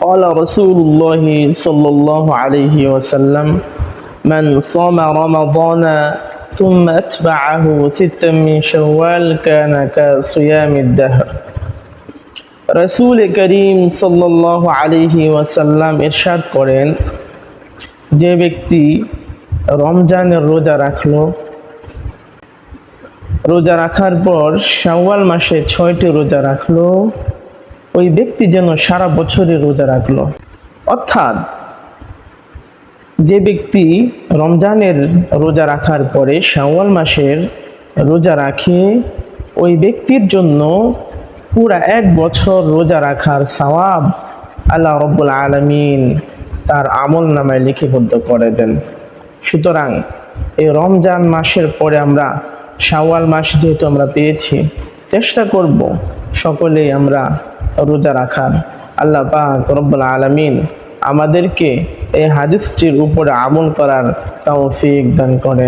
قال رسول الله صلى الله عليه وسلم من صام رمضان ثم أتبعه ستا من شوال كان كصيام الدهر রসুল করিম সাল্লাহ আলিহি ওয়াসাল্লাম ইরশাদ করেন যে ব্যক্তি রমজানের রোজা রাখলো রোজা রাখার পর শাওয়াল মাসে ছয়টি রোজা রাখলো ওই ব্যক্তি যেন সারা বছরে রোজা রাখল। অর্থাৎ যে ব্যক্তি রমজানের রোজা রাখার পরে শাওয়াল মাসের রোজা রাখে, ওই ব্যক্তির জন্য পুরা এক বছর রোজা রাখার সওয়াব আল্লাহ রব্বুল আলমিন তার আমল নামায় লিখিবদ্ধ করে দেন। সুতরাং এই রমজান মাসের পরে আমরা শাওয়াল মাস যেহেতু আমরা পেয়েছি, চেষ্টা করব সকলেই আমরা রোজা রাখার। আল্লাহ পাক রব্বুল আলমিন আমাদেরকে এই হাদিসটির উপরে আমল করার তাও তৌফিক দান করে